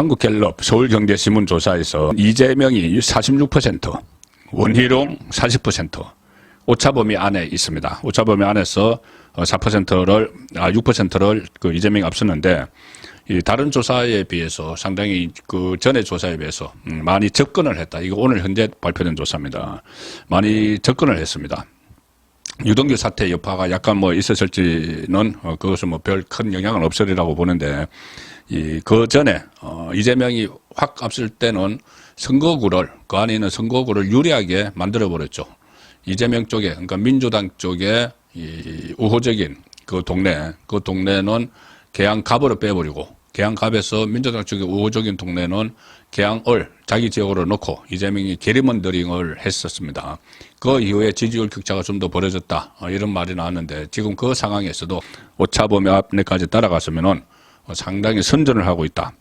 한국갤럽 서울경제신문 조사에서 이재명이 46%, 원희룡 40%, 오차범위 안에 있습니다. 오차범위 안에서 4%를 아 6%를 그 이재명이 앞섰는데 이 다른 조사에 비해서 상당히 그 전에 조사에 비해서 음, 많이 접근을 했다. 이거 오늘 현재 발표된 조사입니다. 많이 접근을 했습니다. 유동규 사태 여파가 약간 뭐 있었을지는 어, 그것은 뭐 별 큰 영향은 없으리라고 보는데 이 그 전에 어, 이재명이 확 앞설 때는 선거구를 그 안에 있는 선거구를 유리하게 만들어 버렸죠. 이재명 쪽에 그러니까 민주당 쪽에 이 우호적인 그 동네 그 동네는 계양갑으로 빼버리고 계양갑에서 민주당 쪽에 우호적인 동네는 계양을 자기 지역으로 놓고 이재명이 게리먼더링을 했었습니다. 그 이후에 지지율 격차가 좀 더 벌어졌다 어, 이런 말이 나왔는데 지금 그 상황에서도 오차범위 앞내까지 따라갔으면은 어, 상당히 선전을 하고 있다.